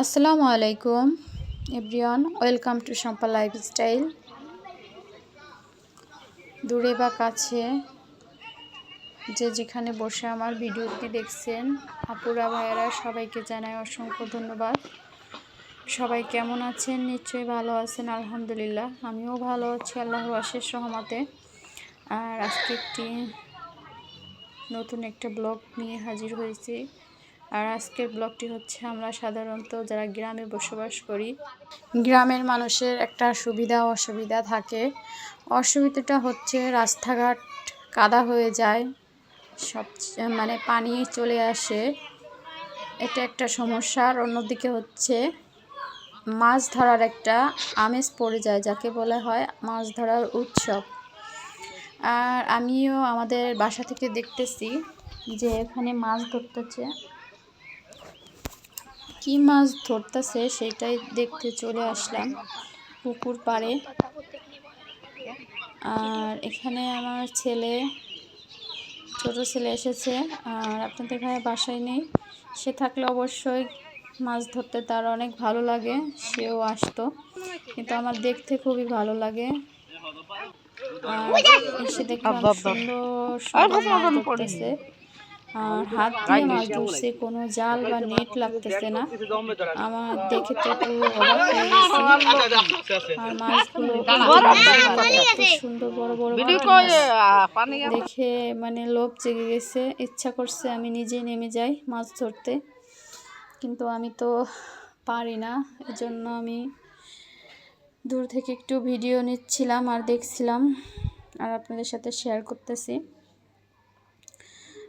আসসালামু আলাইকুম, everyone, welcome to Sampa lifestyle. দূরে বা কাছে যে যেখানে বসে আমার ভিডিওটি দেখছেন, আপুরা, ভাইয়েরা, সবাইকে জানাই অসংখ্য ধন্যবাদ। সবাই কেমন আছেন? নিশ্চয়ই ভালো আছেন, আলহামদুলিল্লাহ। আমিও ভালো আছি আল্লাহ অশেষ সহমতে আর আজকে একটি নতুন একটা ব্লগ নিয়ে হাজির হয়েছি। আর আজকের ব্লগটি হচ্ছে আমরা সাধারণত যারা গ্রামে বসবাস করি, গ্রামের মানুষের একটা সুবিধা অসুবিধা থাকে। অসুবিধাটা হচ্ছে রাস্তাঘাট কাদা হয়ে যায়, সব মানে পানি চলে আসে। এটা একটা সমস্যা। আর অন্যদিকে হচ্ছে মাছ ধরার একটা আমেজ পড়ে যায়, যাকে বলা হয় মাছ ধরার উৎসব। আর আমিও আমাদের বাসা থেকে দেখতেছি যে এখানে মাছ ধরতেছে। কি মাছ ধরতেছে সেটাই দেখতে চলে আসলাম পুকুর পাড়ে। আর এখানে আমার ছেলে ছোট ছেলে এসেছে। আর আপনাদের ভাই বাসায় নেই। সে থাকলে অবশ্যই মাছ ধরতে তার অনেক ভালো লাগে সেও আসতো। কিন্তু আমার দেখতে খুবই ভালো লাগে। আর এসে দেখলাম সুন্দর সুন্দর মাছ ধরতেছে। আর হাত দিয়ে মাছ ধরছে কোনো জাল বা নেট লাগতেছে না। আমার দেখে তো পুরো অবাক হয়ে গেছে। আর মাছগুলো সুন্দর বড় বড় দেখে মানে লোভ জেগে গেছে। ইচ্ছা করছে আমি নিজে নেমে যাই মাছ ধরতে। কিন্তু আমি তো পারি না। এজন্য আমি দূর থেকে একটু ভিডিও নিচ্ছিলাম আর দেখছিলাম। আর আপনাদের সাথে শেয়ার করতেছি।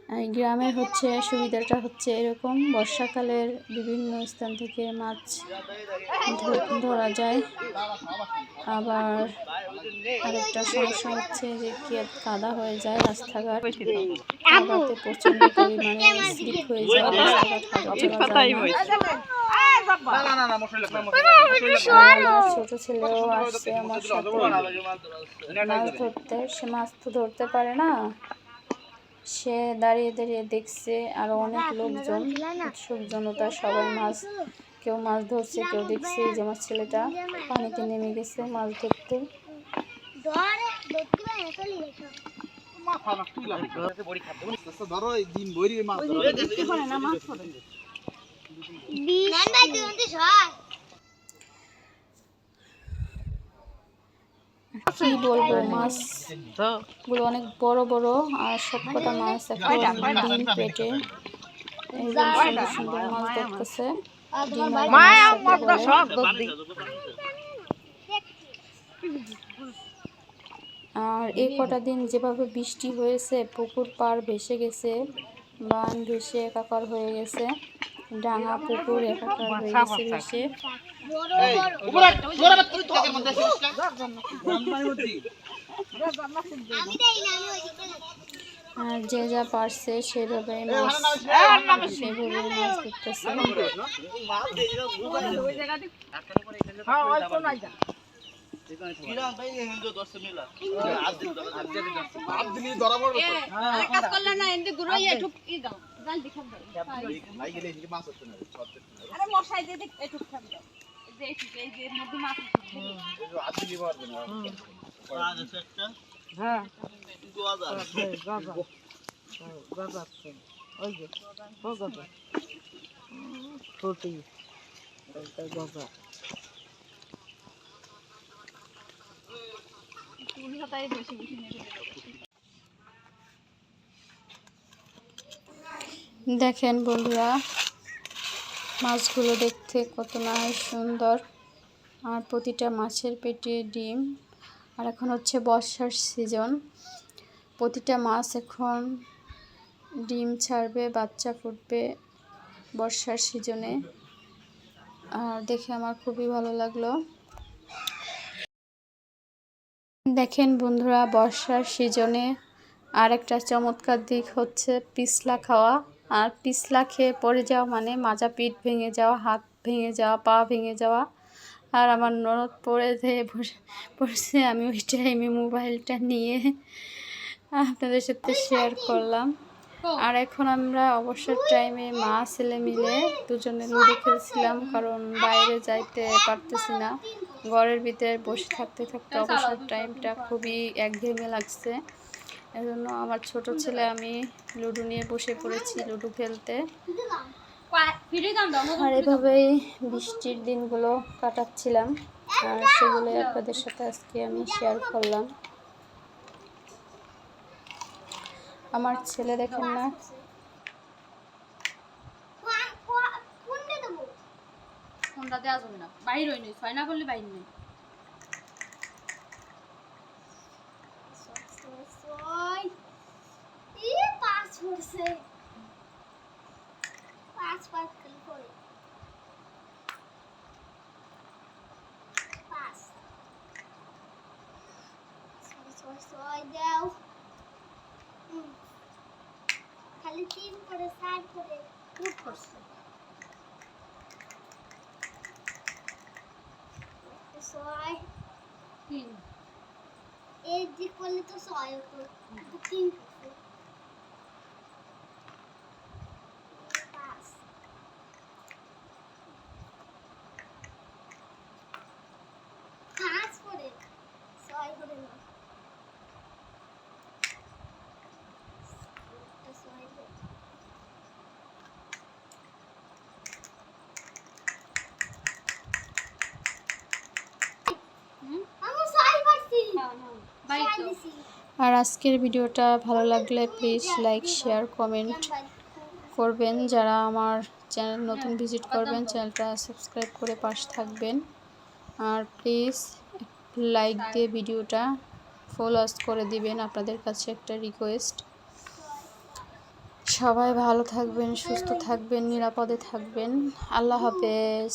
গ্রামের হচ্ছে, সুবিধাটা হচ্ছে এরকম। বর্ষাকালের বিভিন্ন স্থান থেকে মাছ ধরা যায়। আবার আরেকটা সমস্যা হচ্ছে যে কি কাদা হয়ে যায় রাস্তাঘাট। কাদাতে প্রচণ্ড পরিমাণে স্লিপ হয়ে যায়, রাস্তাঘাট ছোট ছেলেও আসছে আমার সাথে। মাছ ধরতে, সে মাছ তো ধরতে পারে না। সে দাঁড়িয়ে দাঁড়িয়ে দেখছে আর অনেক লোকজন উৎসুক জনতা সবাই মাছ কেউ মাছ ধরছে কেউ দেখছে যে আমার ছেলেটা পানিতে নেমে গেছে মাছ ধরতে। কি বলব মাছগুলো অনেক বড় বড় আর সবকটা মাছ এখন ডিম পেটে। এই সুন্দর সুন্দর মাছ দেখতেছে। আর আর এই কটা দিন যেভাবে বৃষ্টি হয়েছে পুকুর পার ভেসে গেছে বান ভেসে একাকার হয়ে গেছে। ডাঙা পুকুর একাকার হয়ে গেছে ভেসে আর যে যা পারছে সেভাবে মাছ সেভাবে মাছ কাজ করলে না এমনি গুঁড়ো ইয়ে ঠুক ই দাও জাল দিখাম দাও। আরে মশাই খাম দাও। এই যে এই যে মধ্যে মাছ হ্যাঁ। বাবা ওই যে ও বাবা ছোটি বাবা ফুল হাতায় বসে বসে নেড়ে দেখেন বন্ধুরা, মাছগুলো দেখতে কত না সুন্দর। আর প্রতিটা মাছের পেটে ডিম। আর এখন হচ্ছে বর্ষার সিজন। প্রতিটা মাছ এখন ডিম ছাড়বে, বাচ্চা ফুটবে বর্ষার সিজনে। আর দেখে আমার খুবই ভালো লাগল। দেখেন বন্ধুরা, বর্ষার সিজনে আর একটা চমৎকার দিক হচ্ছে পিছলা খাওয়া। আর পিছলা খেয়ে পড়ে যাওয়া মানে মাজা পিঠ ভেঙে যাওয়া, হাত ভেঙে যাওয়া, পা ভেঙে যাওয়া। আর আমার নরদ পড়ে ধেয়ে বসে, পড়ছে, আমি ওই টাইমে মোবাইলটা নিয়ে আপনাদের সাথে শেয়ার করলাম। আর এখন আমরা অবসর টাইমে মা, ছেলে মিলে দুজনে লুডো খেলছিলাম, কারণ বাইরে যাইতে পারতেছি না। ঘরের ভিতরে বসে থাকতে থাকতে অবসর টাইমটা খুবই একঘেয়েমে লাগছে। এজন্য আমার ছোট ছেলে, আমি লুডো নিয়ে বসে পড়েছি লুডো খেলতে। আর এভাবেই বৃষ্টির দিনগুলো কাটাচ্ছিলাম। আর সেগুলো আপনাদের সাথে আজকে আমি শেয়ার করলাম। আমার ছেলে দেখেন না। না। বাইর হই নাই, ছয় না করলে বাইর নেই। খালি করে ছয় ছয় ছয় দাও। খালি তিন করে চার করে উঠ করছে ছয় তিন এই দিক করলে তো ছয় হতো তিন করছে পাঁচ পাঁচ করে ছয় করে না একটা ছয় করে। আমি ছয় পারছি বাইর ছয় তো দিছি। আর আজকের ভিডিওটা ভালো লাগলে প্লিজ লাইক শেয়ার কমেন্ট করবেন। যারা আমার চ্যানেল নতুন ভিজিট করবেন চ্যানেলটা সাবস্ক্রাইব করে পাশ থাকবেন। আর প্লিজ লাইক দিয়ে ভিডিওটা ফুল করে দিবেন আপনাদের কাছে একটা রিকোয়েস্ট সবাই ভালো থাকবেন, সুস্থ থাকবেন, নিরাপদে থাকবেন। আল্লাহ হাফেজ।